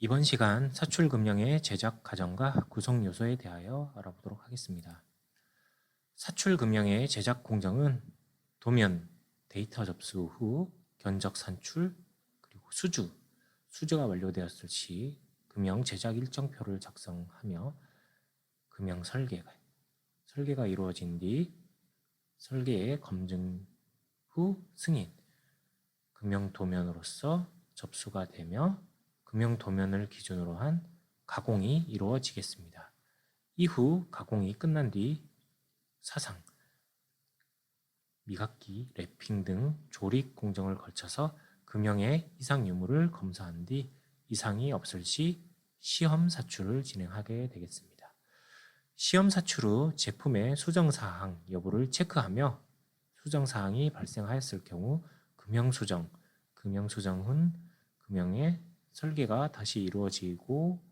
이번 시간 사출금령의 제작 과정과 구성 요소에 대하여 알아보도록 하겠습니다. 사출금령의 제작 공정은 도면, 데이터 접수 후 견적 산출, 그리고 수주, 수주가 완료되었을 시 금형 제작 일정표를 작성하며 금형 설계가 설계가 이루어진 뒤 설계의 검증 후 승인, 금형 도면으로서 접수가 되며 금형 도면을 기준으로 한 가공이 이루어지겠습니다. 이후 가공이 끝난 뒤 사상, 미각기, 랩핑 등 조립 공정을 거쳐서 금형의 이상 유무를 검사한 뒤 이상이 없을 시 시험 사출을 진행하게 되겠습니다. 시험 사출 후 제품의 수정 사항 여부를 체크하며 수정 사항이 발생하였을 경우 금형 수정, 금형 수정 후 금형의 설계가 다시 이루어지고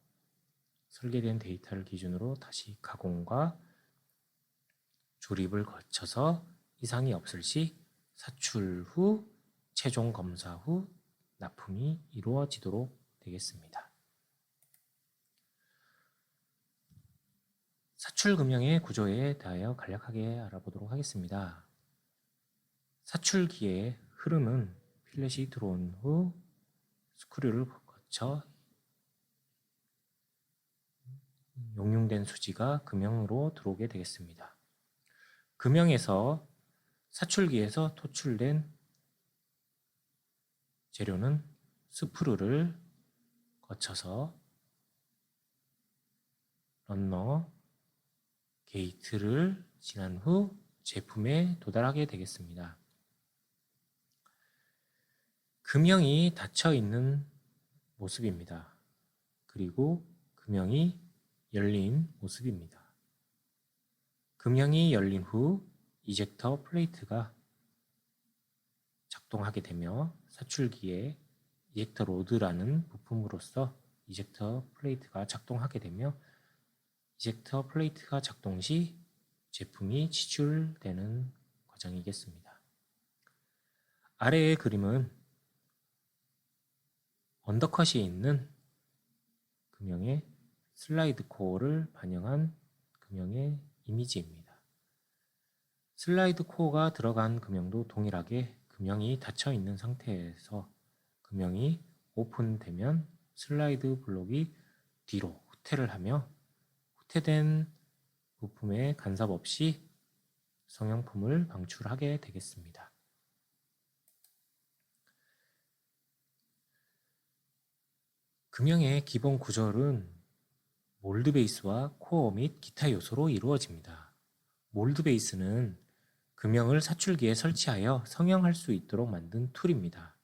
설계된 데이터를 기준으로 다시 가공과 조립을 거쳐서 이상이 없을 시 사출 후 최종 검사 후 납품이 이루어지도록 되겠습니다. 사출 금형의 구조에 대하여 간략하게 알아보도록 하겠습니다. 사출기의 흐름은 필렛이 들어온 후 스크류를 거쳐 용융된 수지가 금형으로 들어오게 되겠습니다. 금형에서 사출기에서 토출된 재료는 스프루를 거쳐서 런너 게이트를 지난 후 제품에 도달하게 되겠습니다. 금형이 닫혀 있는 모습입니다. 그리고 금형이 열린 모습입니다. 금형이 열린 후 이젝터 플레이트가 작동하게 되며 사출기에 이젝터 로드라는 부품으로서 이젝터 플레이트가 작동하게 되며 이젝터 플레이트가 작동 시 제품이 지출되는 과정이겠습니다. 아래의 그림은 언더컷이 있는 금형의 슬라이드 코어를 반영한 금형의 이미지입니다. 슬라이드 코어가 들어간 금형도 동일하게 금형이 닫혀 있는 상태에서 금형이 오픈되면 슬라이드 블록이 뒤로 후퇴를 하며 후퇴된 부품에 간섭 없이 성형품을 방출하게 되겠습니다. 금형의 기본 구조는 몰드 베이스와 코어 및 기타 요소로 이루어집니다. 몰드 베이스는 금형을 사출기에 설치하여 성형할 수 있도록 만든 툴입니다.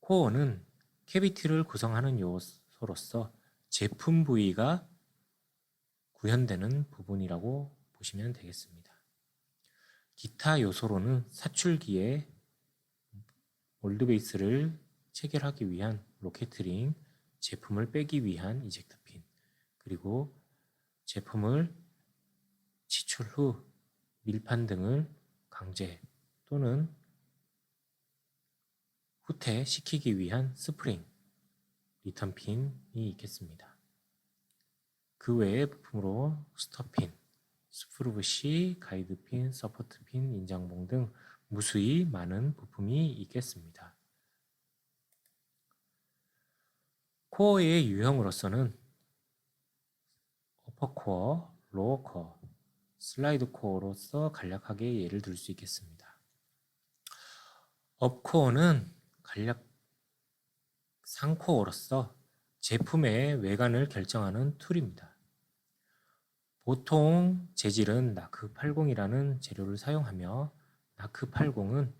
코어는 캐비티를 구성하는 요소로서 제품 부위가 구현되는 부분이라고 보시면 되겠습니다. 기타 요소로는 사출기에 몰드 베이스를 체결하기 위한 로켓링, 제품을 빼기 위한 이젝트 핀, 그리고 제품을 치출 후 밀판 등을 강제 또는 후퇴시키기 위한 스프링, 리턴 핀이 있겠습니다. 그 외의 부품으로 스터핀, 스프루브시, 가이드핀, 서포트핀, 인장봉 등 무수히 많은 부품이 있겠습니다. 코어의 유형으로서는 어퍼코어, 로어코어, 슬라이드 코어로서 간략하게 예를 들 수 있겠습니다. 업코어는 간략 상코어로서 제품의 외관을 결정하는 툴입니다. 보통 재질은 나크 80이라는 재료를 사용하며 나크 80은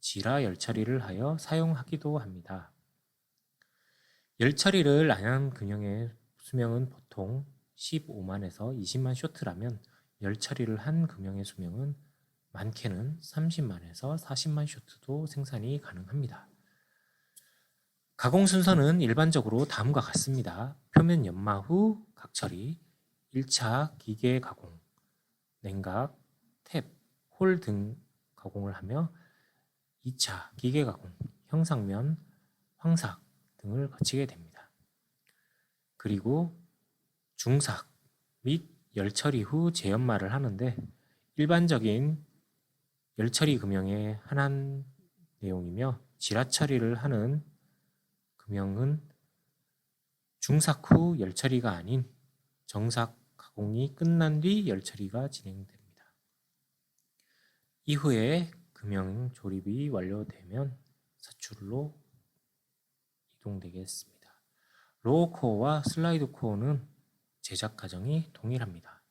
지라 열처리를 하여 사용하기도 합니다. 열 처리를 안한 근형의 수명은 보통 15만에서 20만 쇼트라면 열 처리를 한 금형의 수명은 많게는 30만에서 40만 쇼트도 생산이 가능합니다. 가공 순서는 일반적으로 다음과 같습니다. 표면 연마 후 각처리, 1차 기계 가공, 냉각, 탭, 홀 등 가공을 하며 2차 기계 가공, 형상면, 황삭 등을 거치게 됩니다. 그리고 중삭 및 열처리 후 재연마를 하는데 일반적인 열처리 금형의 한한 내용이며 지라 처리를 하는 금형은 중삭 후 열처리가 아닌 정삭 가공이 끝난 뒤 열처리가 진행됩니다. 이후에 금형 조립이 완료되면 사출로 이동되겠습니다. 로어 코어와 슬라이드 코어는 제작 과정이 동일합니다.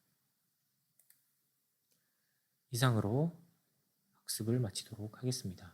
이상으로 학습을 마치도록 하겠습니다.